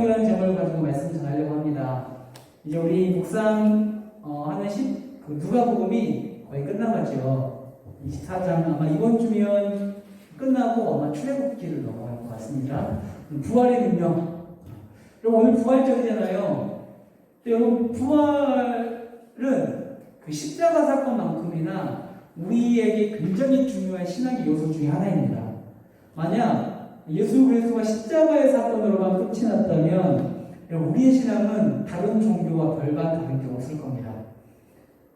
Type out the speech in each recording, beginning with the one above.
성경이라는 제목을 가지고 말씀 전하려고 합니다. 이제 우리 묵상 어, 하는 시, 그 누가복음이 거의 끝나가죠. 24장 아마 이번 주면 끝나고 아마 출애굽기를 넘어갈 것 같습니다. 부활의 능력. 여러분 오늘 부활절이잖아요. 여러분 부활은 그 십자가 사건만큼이나 우리에게 굉장히 중요한 신학의 요소 중에 하나입니다. 만약 예수 그리스도가 십자가의 사건으로만 끝이 났다면 우리의 신앙은 다른 종교와 별반 다른 게 없을 겁니다.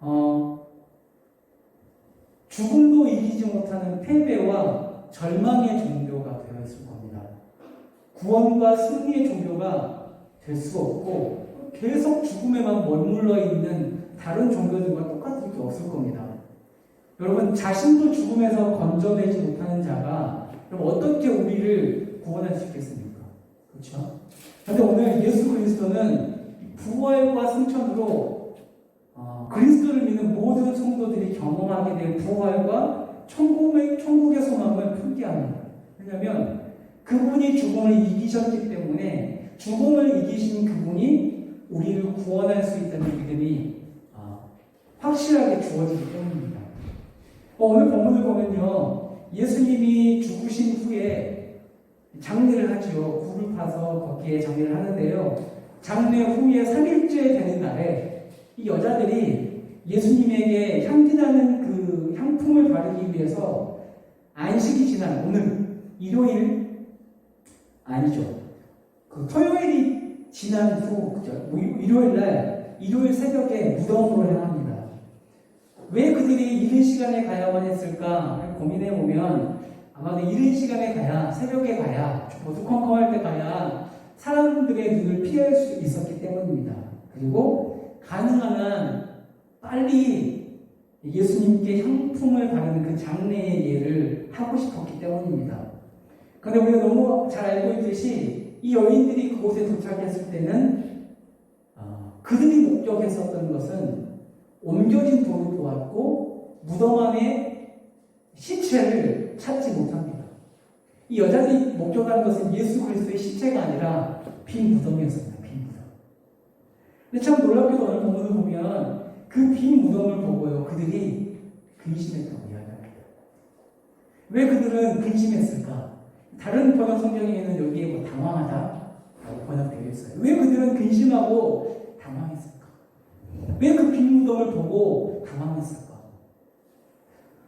어, 죽음도 이기지 못하는 패배와 절망의 종교가 되어 있을 겁니다. 구원과 승리의 종교가 될 수 없고 계속 죽음에만 머물러 있는 다른 종교들과 똑같을 게 없을 겁니다. 여러분 자신도 죽음에서 건져내지 못하는 자가 그럼 어떻게 우리를 구원할 수 있겠습니까? 그렇죠? 그런데 오늘 예수 그리스도는 부활과 승천으로 어, 그리스도를 믿는 모든 성도들이 경험하게 될 부활과 천국의, 천국의 소망을 품게 합니다. 왜냐하면 그분이 죽음을 이기셨기 때문에 죽음을 이기신 그분이 우리를 구원할 수 있다는 믿음이 어, 확실하게 주어지기 때문입니다. 어, 오늘 본문을 보면요. 예수님이 죽으신 후에 장례를 하지요. 굴을 파서 거기에 장례를 하는데요. 장례 후에 3일째 되는 날에 이 여자들이 예수님에게 향기 나는 그 향품을 바르기 위해서 안식이 지난 오늘 일요일 아니죠. 그 토요일이 지난 후 그죠? 일요일 날 일요일 새벽에 무덤으로 향합니다. 왜 그들이 이른 시간에 가야만 했을까 고민해 보면 아마도 이른 시간에 가야 새벽에 가야 어두컴컴할 때 가야 사람들의 눈을 피할 수 있었기 때문입니다. 그리고 가능한 한 빨리 예수님께 향품을 바르는 그 장례의 예를 하고 싶었기 때문입니다. 그런데 우리가 너무 잘 알고 있듯이 이 여인들이 그곳에 도착했을 때는 어, 그들이 목격했었던 것은 옮겨진 돌을 보았고 무덤 안에 시체를 찾지 못합니다. 이 여자들이 목격한 것은 예수 그리스도의 시체가 아니라 빈 무덤이었습니다. 빈 무덤. 근데 참 놀랍게도 오늘 본문을 보면 그 빈 무덤을 보고요. 그들이 근심했다고 이야기합니다. 왜 그들은 근심했을까? 다른 번역 성경에는 여기에 뭐 당황하다라고 번역되어 있어요. 왜 그들은 근심하고 당황했을까? 왜 그 빈 무덤을 보고 당황했을까?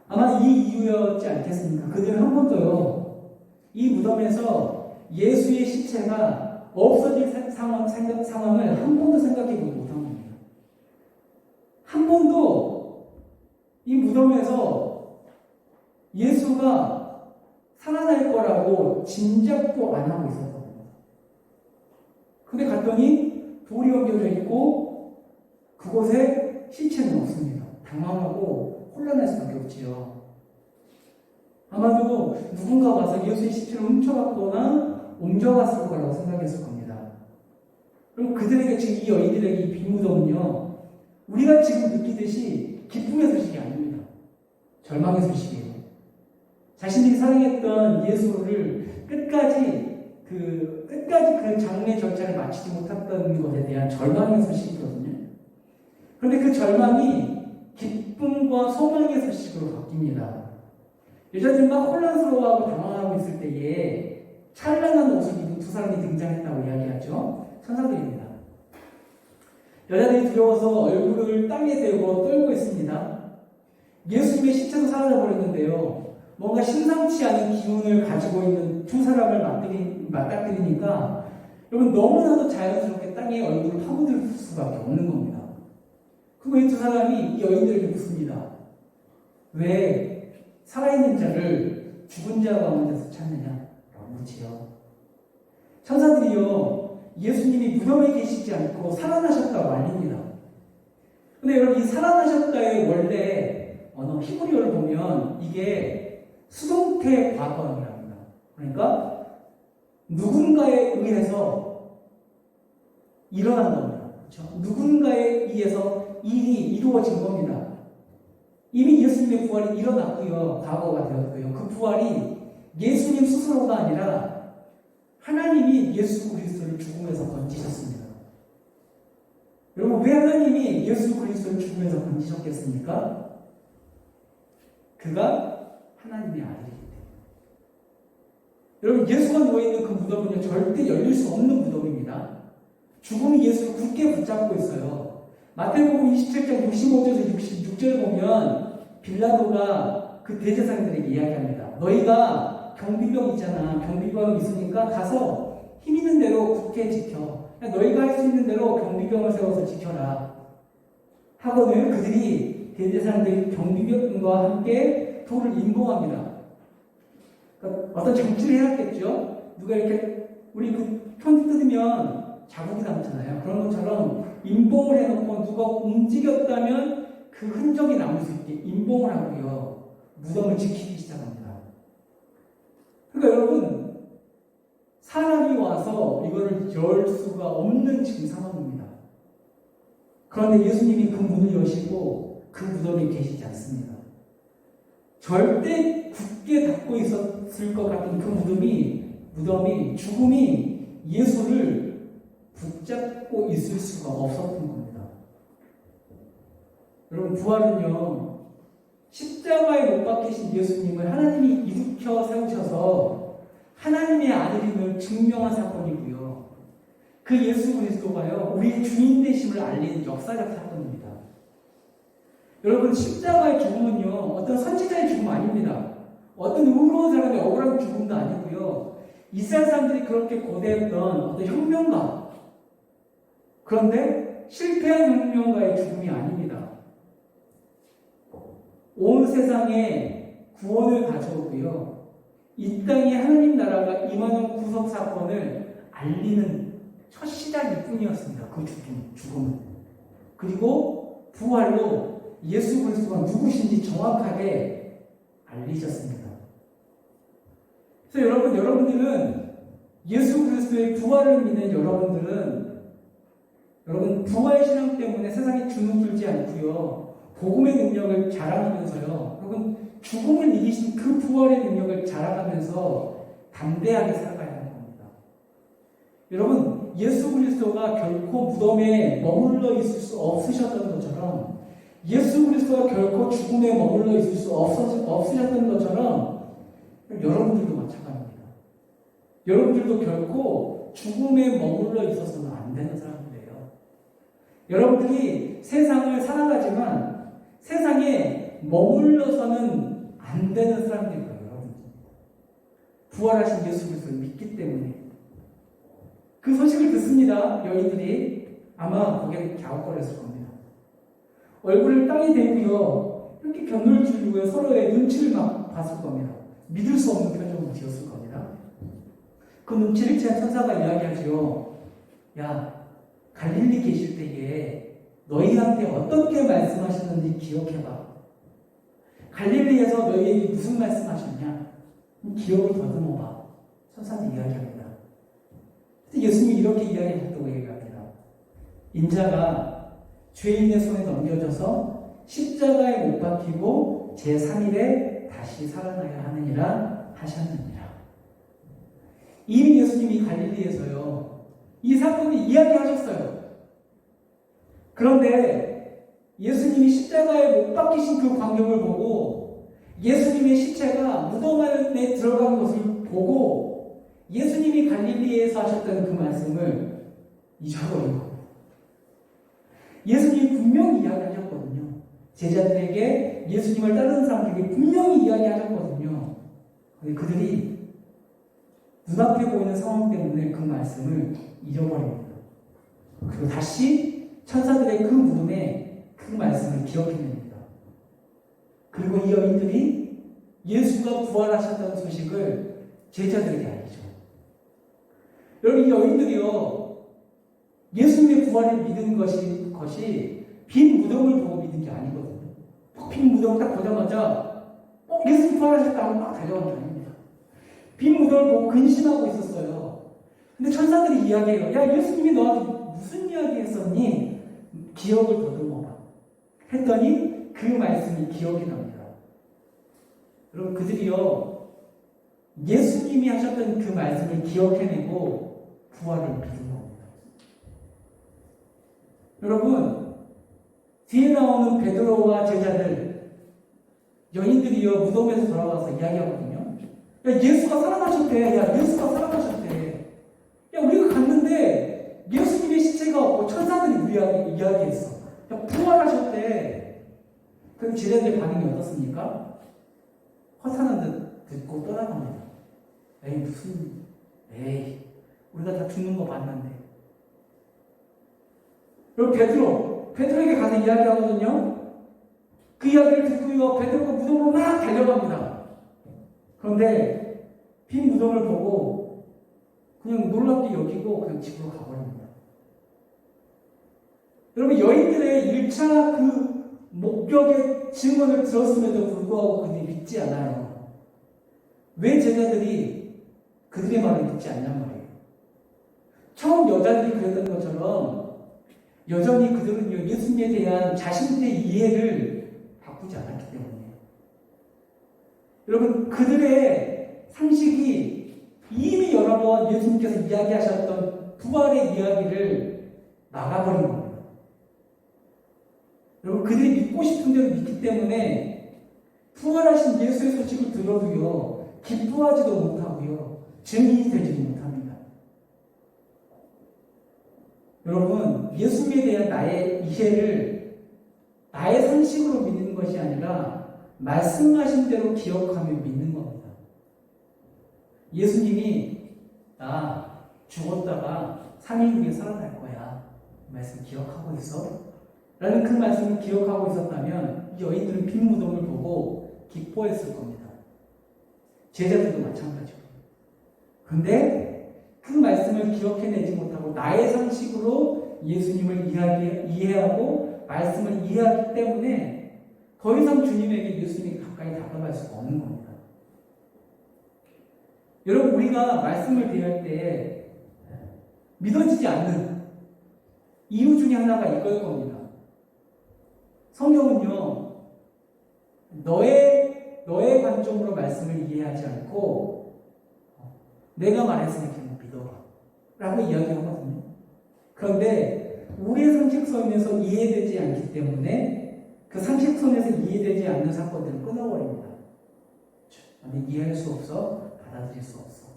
아마 이 이유였지 않겠습니까? 그들은 한 번도요, 이 무덤에서 예수의 시체가 없어질 상황, 생각, 상황을 한 번도 생각해 보지 못한 겁니다. 한 번도 이 무덤에서 예수가 살아날 거라고 짐작도 안 하고 있었던 겁니다. 근데 갔더니 돌이 옮겨져 있고 그 곳에 시체는 없습니다. 당황하고 혼란할 수밖에 없지요. 아마도 누군가 와서 예수의 시체를 훔쳐갔거나 옮겨갔을 거라고 생각했을 겁니다. 그럼 그들에게 지금 이 여인들에게 이 비무덤은요, 우리가 지금 느끼듯이 기쁨의 소식이 아닙니다. 절망의 소식이에요. 자신들이 사랑했던 예수를 끝까지 그 끝까지 그 장례 절차를 마치지 못했던 것에 대한 절망의 소식이거든요. 그런데 그 절망이 기쁨과 소망의 소식으로 바뀝니다. 여자들이 막 혼란스러워하고 당황하고 있을 때에 찬란한 입은 두 사람이 등장했다고 이야기하죠. 천사들입니다. 여자들이 두려워서 얼굴을 땅에 대고 떨고 있습니다. 예수님의 시체도 사라져 버렸는데요. 뭔가 심상치 않은 기운을 가지고 있는 두 사람을 맞닥뜨리니까 여러분 너무나도 자연스럽게 땅에 얼굴을 파고들 수밖에 없는 겁니다. 이두 사람이 이 여인들에게 묻습니다. 왜 살아있는 자를 죽은 자 가운데서 찾느냐? 라고 묻지요. 천사들이요, 예수님이 무덤에 계시지 않고 살아나셨다고 알립니다. 근데 여러분, 이 살아나셨다의 원래 언어 히브리어를 보면 이게 수동태 과거형이랍니다. 그러니까 누군가에 의해서 일어난 겁니다. 그렇죠? 누군가에 의해서 일이 이루어진 겁니다. 이미 예수님의 부활이 일어났고요. 과거가 되었고요. 그 부활이 예수님 스스로가 아니라 하나님이 예수 그리스도를 죽음에서 건지셨습니다. 여러분 왜 하나님이 예수 그리스도를 죽음에서 건지셨겠습니까? 그가 하나님의 아들이기 때문에. 여러분 예수가 누워 있는 그 무덤은요 절대 열릴 수 없는 무덤입니다. 죽음이 예수를 굳게 붙잡고 있어요. 마태복음 27장 65절에서 66절 보면 빌라도가 그 대제사장들에게 이야기합니다. 너희가 경비병 있잖아. 경비병 있으니까 가서 힘 있는 대로 굳게 지켜. 너희가 할 수 있는 대로 경비병을 세워서 지켜라. 하거늘 그들이 대제사장들이 경비병과 함께 돌을 인봉합니다. 그러니까 어떤 장치를 해놨겠죠. 누가 이렇게 우리 그 편지 뜯으면 자국이 남잖아요. 그런 것처럼 인봉을 해놓고 누가 움직였다면 그 흔적이 남을 수 있게 인봉을 하고요. 무덤을 지키기 시작합니다. 그러니까 여러분 사람이 와서 이거를 열 수가 없는 지금 상황입니다. 그런데 예수님이 그 문을 여시고 그 무덤에 계시지 않습니다. 절대 굳게 닫고 있었을 것 같은 그 무덤이 무덤이 죽음이 예수를 붙잡고 있을 수가 없었던 겁니다. 여러분 부활은요 십자가에 못 박히신 예수님을 하나님이 일으켜 세우셔서 하나님의 아들임을 증명한 사건이고요. 그 예수 그리스도가요 우리의 주인 되심을 알리는 역사적 사건입니다. 여러분 십자가의 죽음은요 어떤 선지자의 죽음 아닙니다. 어떤 의로운 사람의 억울한 죽음도 아니고요. 이스라엘 사람들이 그렇게 고대했던 어떤 혁명가 그런데 실패한 혁명가의 죽음이 아닙니다. 온 세상에 구원을 가져오고요. 이 땅에 하나님 나라가 임하는 구속 사건을 알리는 첫 시작일 뿐이었습니다. 그 죽음, 죽음은. 그리고 부활로 예수 그리스도가 누구신지 정확하게 알리셨습니다. 그래서 여러분, 여러분들은 예수 그리스도의 부활을 믿는 여러분들은 여러분 부활 신앙 때문에 세상에 주눅들지 않고요. 복음의 능력을 자랑하면서요. 여러분 죽음을 이기신 그 부활의 능력을 자랑하면서 담대하게 살아가야 하는 겁니다. 여러분 예수 그리스도가 결코 무덤에 머물러 있을 수 없으셨던 것처럼 예수 그리스도가 결코 죽음에 머물러 있을 수 없으셨던 것처럼 여러분들도 마찬가지입니다. 여러분들도 결코 죽음에 머물러 있어서는 안 되는 사람들이에요. 여러분들이 세상을 살아가지만 세상에 머물러서는 안 되는 여러분. 부활하신 예수 그리스도를 믿기 때문에. 그 소식을 듣습니다, 여인들이. 아마 고개를 갸웃거렸을 겁니다. 얼굴을 땅에 대고요, 이렇게 견눈을 줄이고 서로의 눈치를 막 봤을 겁니다. 믿을 수 없는 표정을 지었을 겁니다. 그 눈치를 채한 천사가 이야기하죠. 야, 갈릴리 계실 때에 너희한테 어떻게 말씀하셨는지 기억해봐. 갈릴리에서 너희에게 무슨 말씀하셨냐? 기억을 더듬어봐. 천사는 이야기합니다. 예수님이 이렇게 이야기하셨다고 얘기합니다. 인자가 죄인의 손에 넘겨져서 십자가에 못 박히고 제3일에 다시 살아나야 하느니라 하셨느니라. 이미 예수님이 갈릴리에서요. 이 사건을 이야기하셨어요. 그런데 예수님이 십자가에 못 박히신 그 광경을 보고 예수님의 시체가 무덤 안에 들어간 것을 보고 예수님이 갈릴리에서 하셨던 그 말씀을 잊어버리고 예수님이 분명히 이야기하셨거든요. 제자들에게 예수님을 따르는 사람들에게 분명히 이야기하셨거든요. 그들이 눈앞에 보이는 상황 때문에 그 말씀을 잊어버립니다. 그리고 다시 천사들의 그 무덤에 그 말씀을 기억해냅니다. 그리고 이 여인들이 예수가 부활하셨다는 소식을 제자들에게 알리죠. 여러분, 이 여인들이요, 예수님의 부활을 믿은 것이, 것이 빈 무덤을 보고 믿은 게 아니거든요. 빈 무덤을 딱 보자마자, 어, 예수님 부활하셨다고 막 아닙니다. 빈 무덤을 보고 근심하고 있었어요. 근데 천사들이 이야기해요. 야, 예수님이 너한테 무슨 이야기 했었니? 기억을 더듬어라. 했더니 그 말씀이 기억이 납니다. 여러분, 그들이요, 예수님이 하셨던 그 말씀을 기억해내고 부활을 믿은 겁니다. 여러분, 뒤에 나오는 베드로와 제자들, 여인들이요, 무덤에서 돌아와서 이야기하거든요. 야, 예수가 살아나셨대. 야, 예수가 살아나셨대. 야, 우리가 갔는데 예수님의 시체가 없고 천사들이 우리에게 이야기했어. 야, 부활하셨대. 그럼 제자들의 반응이 어떻습니까? 허탄한 듯 듣고 떠나갑니다. 에이, 무슨, 에이, 우리가 다 죽는 거 봤는데. 그리고 베드로, 베드로에게 가서 이야기하거든요. 그 이야기를 듣고요, 베드로가 무덤으로 막 달려갑니다. 그런데 빈 무덤을 보고 그냥 놀랍게 여기고 그냥 집으로 가버립니다. 여러분, 여인들의 1차 그 목격의 증언을 들었음에도 불구하고 그들이 믿지 않아요. 왜 제자들이 그들의 말을 믿지 않냔 말이에요. 처음 여자들이 그랬던 것처럼 여전히 그들은요, 예수님에 대한 자신들의 이해를 바꾸지 않았기 때문에. 여러분, 그들의 상식이 이미 여러 번 예수님께서 이야기하셨던 부활의 이야기를 막아버린 겁니다. 여러분, 그들이 믿고 싶은 대로 믿기 때문에 부활하신 예수의 소식을 들어도요, 기뻐하지도 못하고요, 증인이 되지도 못합니다. 여러분, 예수님에 대한 나의 이해를 나의 상식으로 믿는 것이 아니라 말씀하신 대로 기억하며 믿는 겁니다. 예수님이 나 죽었다가 3일 후에 살아날 거야. 그 말씀 기억하고 있어? 라는 그 말씀을 기억하고 있었다면 이 여인들은 빈 무덤을 보고 기뻐했을 겁니다. 제자들도 마찬가지고. 근데 그 말씀을 기억해내지 못하고 나의 상식으로 예수님을 이해하고 말씀을 이해하기 때문에 더 이상 주님에게 예수님이 가까이 다가갈 수가 없는 겁니다. 여러분, 우리가 말씀을 대할 때 믿어지지 않는 이유 중에 하나가 이걸 겁니다. 성경은요, 너의, 너의 관점으로 말씀을 이해하지 않고, 내가 말했으니 그냥 믿어라. 라고 이야기하거든요. 그런데, 우리의 상식선에서 이해되지 않기 때문에, 그 상식선에서 이해되지 않는 사건들을 끊어버립니다. 이해할 수 없어, 받아들일 수 없어.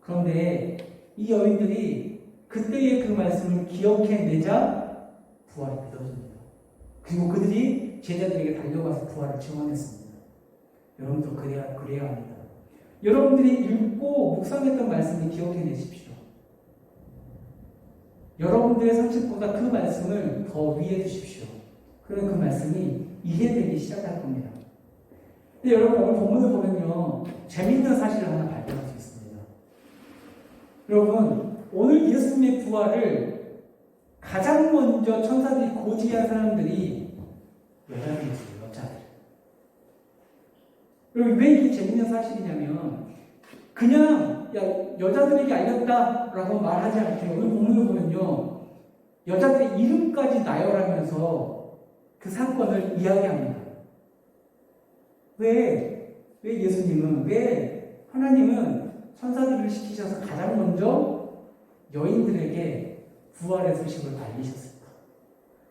그런데, 이 여인들이 그때의 그 말씀을 기억해내자, 부활이 믿어집니다. 그리고 그들이 제자들에게 달려가서 부활을 증언했습니다. 여러분도 그래야, 그래야 합니다. 여러분들이 읽고 묵상했던 말씀을 기억해내십시오. 여러분들의 상식보다 그 말씀을 더 위에 두십시오. 그러면 그 말씀이 이해되기 시작할 겁니다. 근데 여러분 오늘 본문을 보면요. 재밌는 사실을 하나 발견할 수 있습니다. 여러분 오늘 예수님의 부활을 가장 먼저 천사들이 고지한 사람들이 여자들이었어요, 여자들. 여러분, 왜 이게 재밌는 사실이냐면, 그냥, 야, 여자들에게 알렸다라고 말하지 않게, 오늘 본문을 보면요, 여자들의 이름까지 나열하면서 그 사건을 이야기합니다. 왜, 왜 예수님은, 왜 하나님은 천사들을 시키셔서 가장 먼저 여인들에게 부활의 소식을 알리셨을까?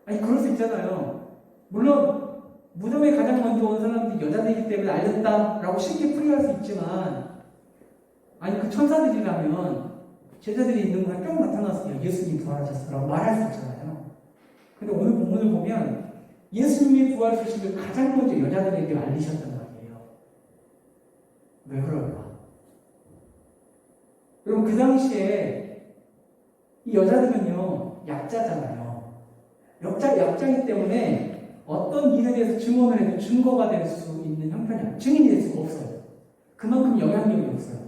아니, 그럴 수 있잖아요. 물론, 무덤에 가장 먼저 온 사람들이 여자들이기 때문에 알렸다라고 쉽게 풀이할 수 있지만, 아니, 그 천사들이라면, 제자들이 있는 거에 뿅 야, 예수님 부활하셨어라고 말할 수 있잖아요. 근데 오늘 본문을 보면, 예수님의 부활 소식을 가장 먼저 여자들에게 말이에요. 왜 그럴까? 여러분, 그 당시에 이 여자들은요, 약자잖아요. 약자, 약자이기 때문에 어떤 일에 대해서 증언을 해도 증거가 될 수 있는 형편이, 증인이 될 수가 없어요. 그만큼 영향력이 없어요.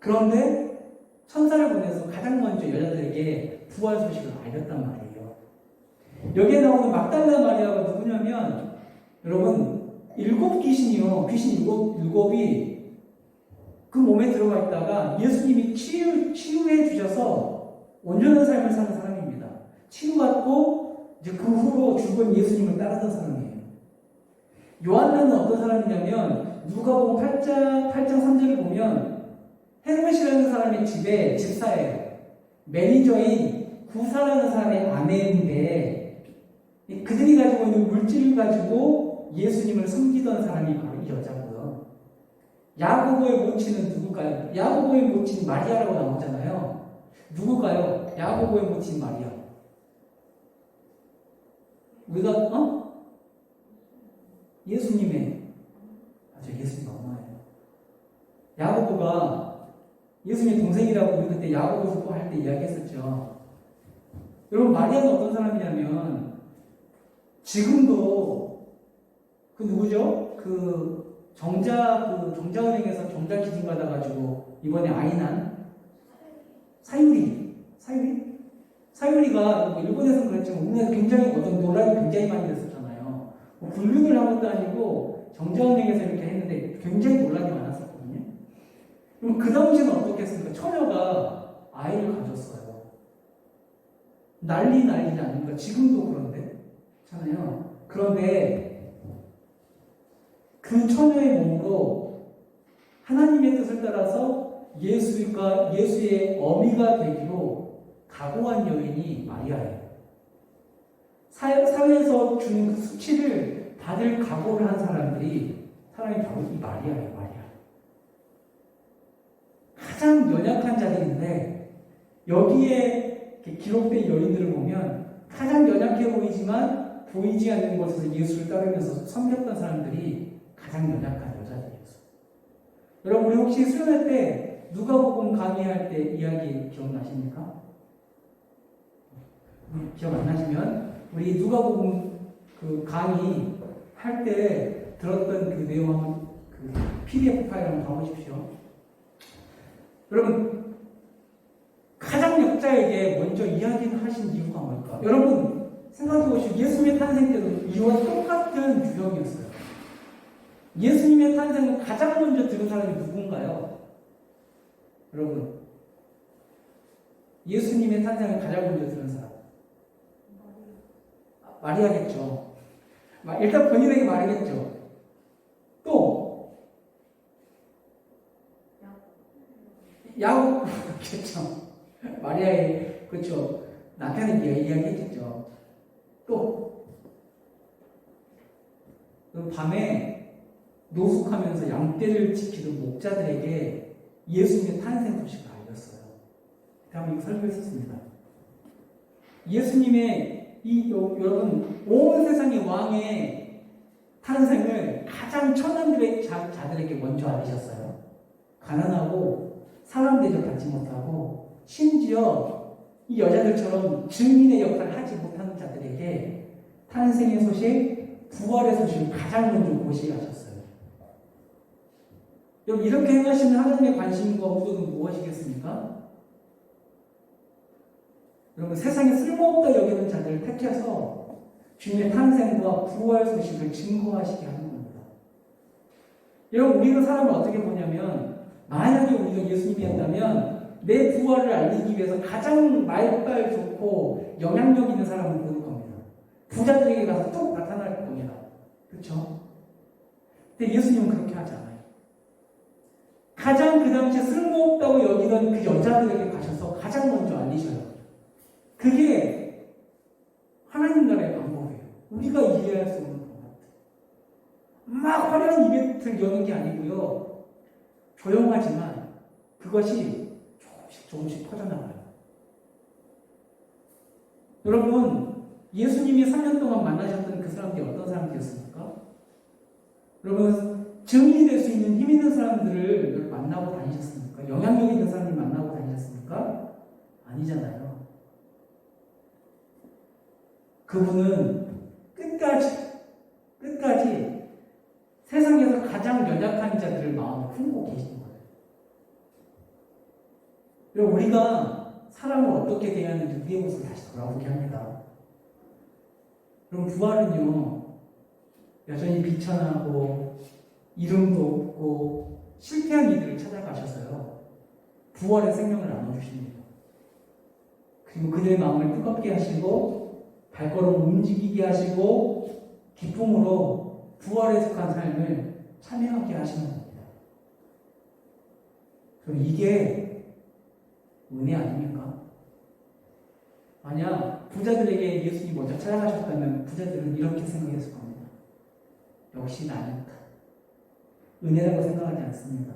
그런데 천사를 보내서 가장 먼저 여자들에게 부활 소식을 알렸단 말이에요. 여기에 나오는 막달라 마리아가 누구냐면, 여러분, 일곱 귀신이요. 귀신 일곱, 일곱이 그 몸에 들어가 있다가 예수님이 치유, 치유해 주셔서 온전한 삶을 사는 사람입니다. 치유받고 이제 그 후로 죽은 예수님을 따르던 사람이에요. 요한나는 어떤 사람이냐면 누가복음 8장 8장 3절을 보면 헤롯이라는 사람의 집에 집사예요. 매니저인 구사라는 사람의 아내인데 이 그들이 가지고 있는 물질을 가지고 예수님을 섬기던 사람이 바로 이 여자고요. 야고보의 모친은 누굴까요? 야고보의 모친 마리아라고 나오잖아요. 누굴까요? 야고보의 모친 마리아. 우리가 어? 예수님의 아저 예수님 엄마예요. 야고보가 예수님의 동생이라고 우리 그때 야고보서 할때 이야기했었죠. 여러분 마리아는 어떤 사람이냐면 지금도 그 누구죠? 그 정자 그 정자은행에서 정자 기증 받아가지고 이번에 아이 난 사유리 사유리 사유리가 뭐 일본에서는 그랬지만 우리나라에서 굉장히 어떤 논란이 굉장히 많이 됐었잖아요. 뭐 불륜을 한 것도 아니고 정자은행에서 이렇게 했는데 굉장히 논란이 많았었거든요. 그럼 그 당시에는 어떻게 했습니까? 처녀가 아이를 가졌어요. 난리 난리지 않습니까? 지금도 그런데. 잖아요. 그런데 그 처녀의 몸으로 하나님의 뜻을 따라서 예수가 예수의 어미가 되기로 각오한 여인이 마리아예요. 사- 사회에서 주는 그 수치를 받을 각오를 한 사람들이 사람이 바로 이 마리아예요, 마리아. 가장 연약한 자들인데 여기에 기록된 여인들을 보면 가장 연약해 보이지만 보이지 않는 곳에서 예수를 따르면서 섬겼던 사람들이 가장 연약한 여자들이었어요. 여러분 우리 혹시 수련회 때 누가복음 강의할 때 이야기 기억나십니까? 음, 기억 안 나시면 우리 누가복음 그 강의 할 때 들었던 그 내용 그 PDF 파일 한번 봐보십시오. 여러분 가장 역자에게 먼저 이야기를 하신 이유가 뭘까? 여러분 생각해 보시오. 예수님의 탄생 때도 이와 똑같은 유형이었어요. 예수님의 탄생을 가장 먼저 들은 사람이 누군가요? 여러분 예수님의 탄생을 가장 먼저 들은 사람 아, 마리아겠죠. 마- 일단 본인에게 말이겠죠. 또 야곱겠죠. 마리아의 그렇죠. 남편에게 이야기했겠죠. 또 그럼 밤에 노숙하면서 양떼를 지키던 목자들에게 예수님의 탄생 소식을 알렸어요. 다음 이거 설명했었습니다. 예수님의 이 여- 여러분 온 세상의 왕의 탄생을 가장 천한들의 자, 자들에게 먼저 알리셨어요. 가난하고 사람 대접받지 못하고 심지어 이 여자들처럼 증인의 역할을 하지 못하는 자들에게 탄생의 소식, 부활의 소식을 가장 먼저 고시하셨어요. 여러분 이렇게 행하시는 하나님의 관심과 의도는 무엇이겠습니까? 여러분 세상에 쓸모없다 여기는 자들을 택해서 주님의 탄생과 부활 소식을 증거하시게 하는 겁니다. 여러분 우리는 사람을 어떻게 보냐면 만약에 우리가 예수님이었다면 내 부활을 알리기 위해서 가장 말빨 좋고 영향력 있는 사람을 고를 겁니다. 부자들에게 가서 뚝 나타날 겁니다. 그렇죠? 근데 예수님은 그렇게 하지 않아요. 가장 그 당시에 쓸모없다고 여기던 그 여자들에게 가셔서 가장 먼저 알리셔요. 그게 하나님 나라의 방법이에요. 우리가 이해할 수 없는 방법. 막 화려한 이벤트를 여는 게 아니고요. 조용하지만 그것이 조금씩 조금씩 퍼져나가요. 여러분, 예수님이 3년 동안 만나셨던 그 사람들이 어떤 사람들이었습니까? 여러분, 증인이 될 수 있는 힘 있는 사람들을 만나고 다니셨습니까? 영향력 있는 사람을 만나고 다니셨습니까? 아니잖아요. 그분은 끝까지, 끝까지 세상에서 가장 연약한 자들을 마음에 품고 계신 거예요. 그리고 우리가 사람을 어떻게 대하는지 우리의 모습을 다시 돌아보게 합니다. 그럼 부활은요, 여전히 비천하고, 이름도 없고, 실패한 이들을 찾아가셔서요, 부활의 생명을 나눠주십니다. 그리고 그들의 마음을 뜨겁게 하시고, 발걸음 움직이게 하시고, 기쁨으로 부활에 속한 삶을 참여하게 하시는 겁니다. 그럼 이게 은혜 아닙니까? 만약 부자들에게 예수님이 먼저 찾아가셨다면 부자들은 이렇게 생각했을 겁니다. 역시 나니까. 은혜라고 생각하지 않습니다.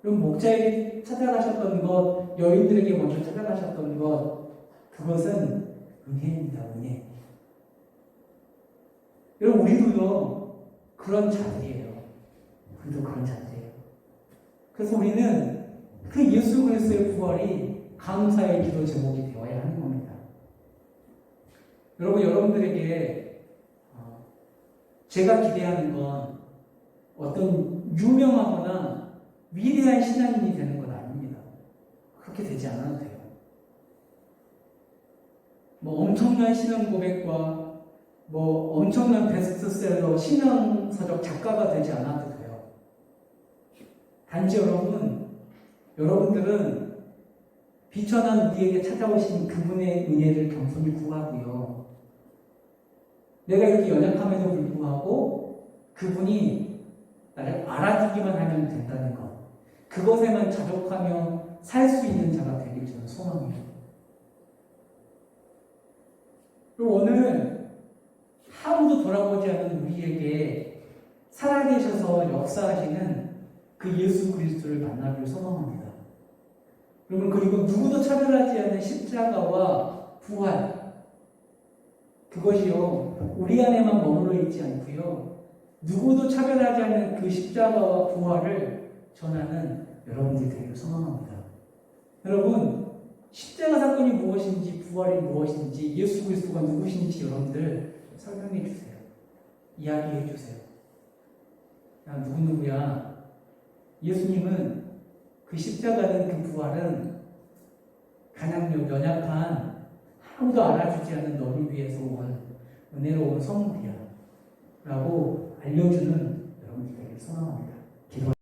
그럼 목자에게 찾아가셨던 것, 여인들에게 먼저 찾아가셨던 것, 그것은 은혜입니다, 은혜. 여러분, 우리도 그런 자들이에요. 우리도 그런 자들이에요. 그래서 우리는 그 예수 그리스도의 부활이 감사의 기도 제목이 되어야 하는 겁니다. 여러분, 여러분들에게 어, 제가 기대하는 건 어떤 유명하거나 위대한 신앙인이 되는 건 아닙니다. 그렇게 되지 않아도 돼요. 뭐 엄청난 신앙 고백과 뭐 엄청난 베스트셀러 신앙서적 작가가 되지 않아도 돼요. 단지 여러분, 여러분들은 비천한 우리에게 찾아오신 그분의 은혜를 겸손히 구하고요. 내가 이렇게 연약함에도 불구하고 그분이 나를 알아주기만 하면 된다는 것. 그것에만 자족하며 살 수 있는 자가 되길 저는 소망해요. 그리고 오늘 아무도 돌아보지 않은 우리에게 살아계셔서 역사하시는 그 예수 그리스도를 만나길 소망합니다. 여러분 그리고 누구도 차별하지 않는 십자가와 부활 그것이요 우리 안에만 머물러 있지 않고요 누구도 차별하지 않는 그 십자가와 부활을 전하는 여러분들이 되기를 소망합니다. 여러분 십자가 사건이 무엇인지 부활이 무엇인지 예수 그리스도가 누구신지 여러분들 설명해 주세요. 이야기해 주세요. 야 누구누구야 예수님은 그 십자가는 그 부활은 가장 연약한 아무도 알아주지 않는 너를 위해서 온 은혜로운 선물이야 라고 알려주는 여러분들 되길 소망합니다. 기도